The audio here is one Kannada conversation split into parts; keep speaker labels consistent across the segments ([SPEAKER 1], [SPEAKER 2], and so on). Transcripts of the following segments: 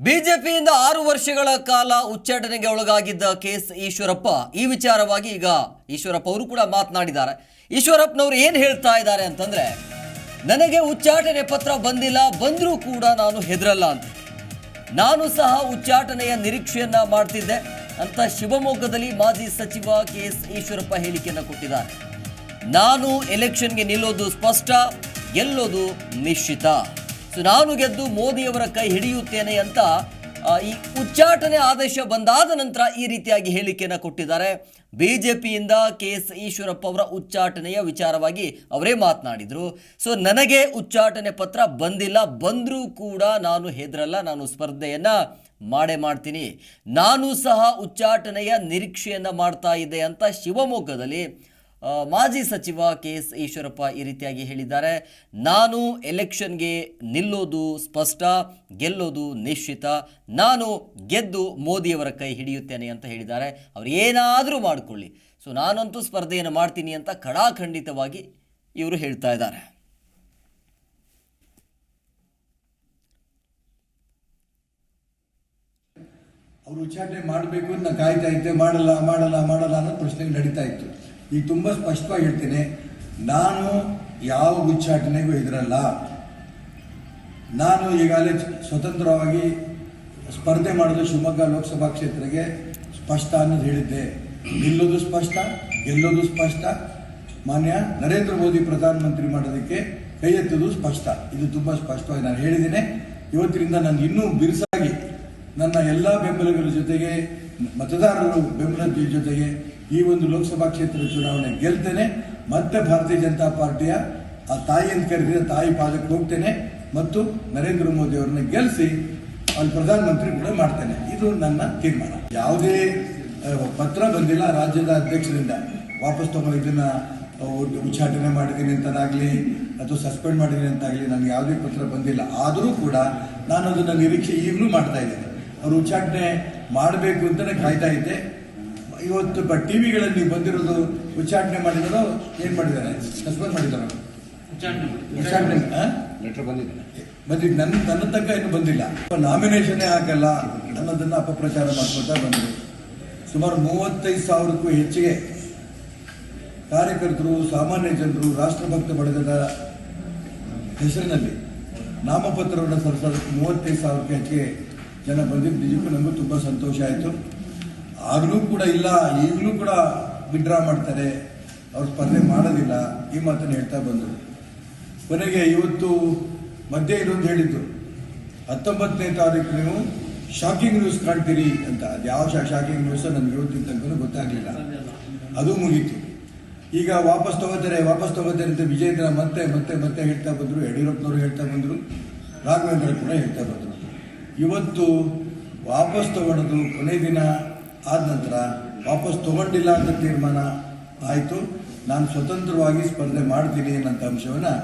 [SPEAKER 1] ಬಿಜೆಪಿಯಿಂದ ಆರು ವರ್ಷಗಳ ಕಾಲ ಉಚ್ಚಾಟನೆಗೆ ಒಳಗಾಗಿದ್ದ ಕೆಎಸ್ ಈಶ್ವರಪ್ಪ, ಈ ವಿಚಾರವಾಗಿ ಈಗ ಈಶ್ವರಪ್ಪ ಅವರು ಕೂಡ ಮಾತನಾಡಿದ್ದಾರೆ. ಈಶ್ವರಪ್ಪನವರು ಏನು ಹೇಳ್ತಾ ಇದ್ದಾರೆ ಅಂತಂದ್ರೆ, ನನಗೆ ಉಚ್ಚಾಟನೆ ಪತ್ರ ಬಂದಿಲ್ಲ, ಬಂದರೂ ಕೂಡ ನಾನು ಹೆದರಲ್ಲ ಅಂತ. ನಾನು ಸಹ ಉಚ್ಚಾಟನೆಯ ನಿರೀಕ್ಷೆಯನ್ನ ಮಾಡ್ತಿದ್ದೆ ಅಂತ ಶಿವಮೊಗ್ಗದಲ್ಲಿ ಮಾಜಿ ಸಚಿವ ಕೆ ಎಸ್ ಈಶ್ವರಪ್ಪ ಹೇಳಿಕೆಯನ್ನು ಕೊಟ್ಟಿದ್ದಾರೆ. ನಾನು ಎಲೆಕ್ಷನ್ಗೆ ನಿಲ್ಲೋದು ಸ್ಪಷ್ಟ, ಗೆಲ್ಲೋದು ನಿಶ್ಚಿತ. ನಾನು ಗೆದ್ದು ಮೋದಿಯವರ ಕೈ ಹಿಡಿಯುತ್ತೇನೆ ಅಂತ ಈ ಉಚ್ಚಾಟನೆ ಆದೇಶ ಬಂದಾದ ನಂತರ ಈ ರೀತಿಯಾಗಿ ಹೇಳಿಕೆಯನ್ನು ಕೊಟ್ಟಿದ್ದಾರೆ. ಬಿಜೆಪಿಯಿಂದ ಕೆ ಎಸ್ ಈಶ್ವರಪ್ಪ ಅವರ ಉಚ್ಚಾಟನೆಯ ವಿಚಾರವಾಗಿ ಅವರೇ ಮಾತನಾಡಿದರು. ಸೊ, ನನಗೆ ಉಚ್ಚಾಟನೆ ಪತ್ರ ಬಂದಿಲ್ಲ, ಬಂದರೂ ಕೂಡ ನಾನು ಹೆದರಲ್ಲ, ನಾನು ಸ್ಪರ್ಧೆಯನ್ನು ಮಾಡೇ ಮಾಡ್ತೀನಿ. ನಾನು ಸಹ ಉಚ್ಚಾಟನೆಯ ನಿರೀಕ್ಷೆಯನ್ನು ಮಾಡ್ತಾ ಇದ್ದೆ ಅಂತ ಶಿವಮೊಗ್ಗದಲ್ಲಿ ಮಾಜಿ ಸಚಿವ ಕೆ ಎಸ್ ಈಶ್ವರಪ್ಪ ಈ ರೀತಿಯಾಗಿ ಹೇಳಿದ್ದಾರೆ, ನಾನು ಎಲೆಕ್ಷನ್ಗೆ ನಿಲ್ಲೋದು ಸ್ಪಷ್ಟ, ಗೆಲ್ಲೋದು ನಿಶ್ಚಿತ. ನಾನು ಗೆದ್ದು ಮೋದಿಯವರ ಕೈ ಹಿಡಿಯುತ್ತೇನೆ ಅಂತ ಹೇಳಿದ್ದಾರೆ. ಅವ್ರು ಏನಾದರೂ ಮಾಡಿಕೊಳ್ಳಿ. ಸೊ, ನಾನಂತೂ ಸ್ಪರ್ಧೆಯನ್ನು ಮಾಡ್ತೀನಿ ಅಂತ ಖಡಾಖಂಡಿತವಾಗಿ ಇವರು ಹೇಳ್ತಾ ಇದ್ದಾರೆ.
[SPEAKER 2] ಅವರು ಉಚ್ಚಾಟನೆ ಮಾಡಬೇಕು ಅಂತ ಕಾಯ್ತಾ ಇದ್ದೆ, ಮಾಡಲ್ಲ ಮಾಡಲ್ಲ ಮಾಡಲ್ಲ ಅನ್ನೋ ಪ್ರಶ್ನೆ ನಡೀತಾ ಇತ್ತು. ಈಗ ತುಂಬ ಸ್ಪಷ್ಟವಾಗಿ ಹೇಳ್ತೇನೆ. ನಾನು ಯಾವ ಉಚ್ಚಾಟನೆಗೂ ಇದರಲ್ಲ ನಾನು ಈಗಾಗಲೇ ಸ್ವತಂತ್ರವಾಗಿ ಸ್ಪರ್ಧೆ ಮಾಡೋದು ಶಿವಮೊಗ್ಗ ಲೋಕಸಭಾ ಕ್ಷೇತ್ರಕ್ಕೆ ಸ್ಪಷ್ಟ ಅನ್ನೋದು ಹೇಳಿದ್ದೆ. ನಿಲ್ಲೋದು ಸ್ಪಷ್ಟ, ಗೆಲ್ಲೋದು ಸ್ಪಷ್ಟ. ಮಾನ್ಯ ನರೇಂದ್ರ ಮೋದಿ ಪ್ರಧಾನಮಂತ್ರಿ ಮಾಡೋದಕ್ಕೆ ಕೈ ಎತ್ತೋದು ಸ್ಪಷ್ಟ. ಇದು ತುಂಬ ಸ್ಪಷ್ಟವಾಗಿ ನಾನು ಹೇಳಿದ್ದೇನೆ. ಇವತ್ತಿನಿಂದ ನಾನು ಇನ್ನೂ ಬಿರುಸಾಗಿ ನನ್ನ ಎಲ್ಲ ಬೆಂಬಲಿಗರ ಜೊತೆಗೆ, ಮತದಾರರು ಬೆಂಬಲದ ಜೊತೆಗೆ ಈ ಒಂದು ಲೋಕಸಭಾ ಕ್ಷೇತ್ರದ ಚುನಾವಣೆ ಗೆಲ್ತೇನೆ, ಮತ್ತೆ ಭಾರತೀಯ ಜನತಾ ಪಾರ್ಟಿಯ ಆ ತಾಯಿ ಅಂತ ಕರೆದಿದ್ದ ತಾಯಿ ಪಾದಕ್ಕೆ ಹೋಗ್ತೇನೆ ಮತ್ತು ನರೇಂದ್ರ ಮೋದಿ ಅವರನ್ನ ಗೆಲ್ಲಿಸಿ ಅಲ್ಲಿ ಪ್ರಧಾನಮಂತ್ರಿ ಕೂಡ ಮಾಡ್ತೇನೆ. ಇದು ನನ್ನ ತೀರ್ಮಾನ. ಯಾವುದೇ ಪತ್ರ ಬಂದಿಲ್ಲ, ರಾಜ್ಯದ ಅಧ್ಯಕ್ಷರಿಂದ. ವಾಪಸ್ ತಗೊಂಡು ಇದನ್ನ ಉಚ್ಚಾಟನೆ ಮಾಡಿದ್ದೀನಿ ಅಂತನಾಗಲಿ ಅಥವಾ ಸಸ್ಪೆಂಡ್ ಮಾಡಿದ್ದೀನಿ ಅಂತಾಗಲಿ ನನಗೆ ಯಾವುದೇ ಪತ್ರ ಬಂದಿಲ್ಲ. ಆದರೂ ಕೂಡ ನಾನು ಅದನ್ನು ನಿರೀಕ್ಷೆ ಈಗಲೂ ಮಾಡ್ತಾ ಇದ್ದೇನೆ. ಅವರು ಉಚ್ಚಾಟನೆ ಮಾಡಬೇಕು ಅಂತಲೇ ಕಾಯ್ತಾ ಇದ್ದೆ. ಇವತ್ತು ಟಿ ವಿಗಳಲ್ಲಿ ಬಂದಿರೋದು ಉಚ್ಚಾಟನೆ ಮಾಡಿದ್ರು ಏನು ಮಾಡಿದ್ದಾರೆ? ಸಸ್ಪೆಂಡ್ ಮಾಡಿದ್ದಾರೆ? ಉಚ್ಚಾಟನೆ ಆ?
[SPEAKER 3] ಲೆಟರ್ ಬಂದಿದೆ.
[SPEAKER 2] ಬಂದಿದ್ದು ನನ್ನ ನನ್ನ ತನಕ ಇನ್ನು ಬಂದಿಲ್ಲ. ನಾಮಿನೇಷನ್ನೇ ಹಾಕಲ್ಲ. ಅನ್ನೋದನ್ನ ಅಪಪ್ರಚಾರ ಮಾಡ್ಕೊತಾ ಬಂದರು ಸುಮಾರು ಮೂವತ್ತೈದು ಸಾವಿರಕ್ಕೂ ಹೆಚ್ಚಿಗೆ ಕಾರ್ಯಕರ್ತರು ಸಾಮಾನ್ಯ ಜನರು ರಾಷ್ಟ್ರಭಕ್ತ ಬಳಗದ ಹೆಸರಿನಲ್ಲಿ ನಾಮಪತ್ರವನ್ನು ಸಲ್ಲಿಸೋದಕ್ಕೆ ಮೂವತ್ತೈದು ಸಾವಿರಕ್ಕೆ ಹೆಚ್ಚಿಗೆ ಜನ ಬಂದಿದ್ದು. ನಿಜಕ್ಕೂ ನಮಗೂ ತುಂಬ ಸಂತೋಷ ಆಯಿತು. ಆಗಲೂ ಕೂಡ ಇಲ್ಲ, ಈಗಲೂ ಕೂಡ ವಿಡ್ರಾ ಮಾಡ್ತಾರೆ. ಅವ್ರು ಸ್ಪರ್ಧೆ ಮಾಡೋದಿಲ್ಲ. ಈ ಮಾತನ್ನು ಹೇಳ್ತಾ ಬಂದರು. ಕೊನೆಗೆ ಇವತ್ತು ಮಧ್ಯೆ ಇರೋದು ಹೇಳಿದ್ದು. ಹತ್ತೊಂಬತ್ತನೇ ತಾರೀಕು ನೀವು ಶಾಕಿಂಗ್ ನ್ಯೂಸ್ ಕಾಣ್ತೀರಿ ಅಂತ. ಅದು ಯಾವ ಶಾಕಿಂಗ್ ನ್ಯೂಸ್ ನನಗೆ ಇವತ್ತಿನ ತನಕ ಗೊತ್ತಾಗಲಿಲ್ಲ. ಅದು ಮುಗೀತು. ಈಗ ವಾಪಸ್ ತಗೋತಾರೆ ವಾಪಸ್ ತಗೋತಾರೆ ಅಂತ ವಿಜೇಂದ್ರ ಮತ್ತೆ ಮತ್ತೆ ಮತ್ತೆ ಹೇಳ್ತಾ ಬಂದರು. ಯಡಿಯೂರಪ್ಪನವರು ಹೇಳ್ತಾ ಬಂದರು. ರಾಘವೇಂದ್ರ ಕೂಡ ಹೇಳ್ತಾ ಬಂದರು. ಇವತ್ತು ವಾಪಸ್ ತಗೊಳ್ಳೋದು ಕೊನೆ ದಿನ. ಆದ ನಂತರ ವಾಪಸ್ ತಗೊಂಡಿಲ್ಲ ಅಂತ ತೀರ್ಮಾನ ಆಯಿತು. ನಾನು ಸ್ವತಂತ್ರವಾಗಿ ಸ್ಪರ್ಧೆ ಮಾಡ್ತೀನಿ ಅನ್ನೋಂಥ ಅಂಶವನ್ನು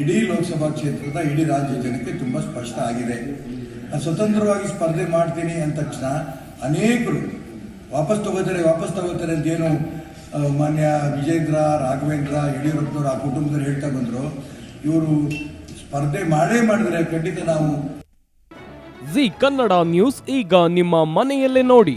[SPEAKER 2] ಇಡೀ ಲೋಕಸಭಾ ಕ್ಷೇತ್ರದ, ಇಡೀ ರಾಜ್ಯ ಜನಕ್ಕೆ ತುಂಬ ಸ್ಪಷ್ಟ ಆಗಿದೆ. ಸ್ವತಂತ್ರವಾಗಿ ಸ್ಪರ್ಧೆ ಮಾಡ್ತೀನಿ ಅಂದ ತಕ್ಷಣ ಅನೇಕರು ವಾಪಸ್ ತಗೋತಾರೆ ವಾಪಸ್ ತಗೋತಾರೆ ಅಂತ ಏನು ಮಾನ್ಯ ವಿಜೇಂದ್ರ, ರಾಘವೇಂದ್ರ, ಯಡಿಯೂರಪ್ಪನವರು ಆ ಕುಟುಂಬದವ್ರು ಹೇಳ್ತಾ ಬಂದರು. ಇವರು ಸ್ಪರ್ಧೆ ಮಾಡೇ ಮಾಡಿದ್ರೆ ಖಂಡಿತ ನಾವು
[SPEAKER 4] ಜಿ ಕನ್ನಡ ನ್ಯೂಸ್ ಈಗ ನಿಮ್ಮ ಮನೆಯಲ್ಲೇ ನೋಡಿ.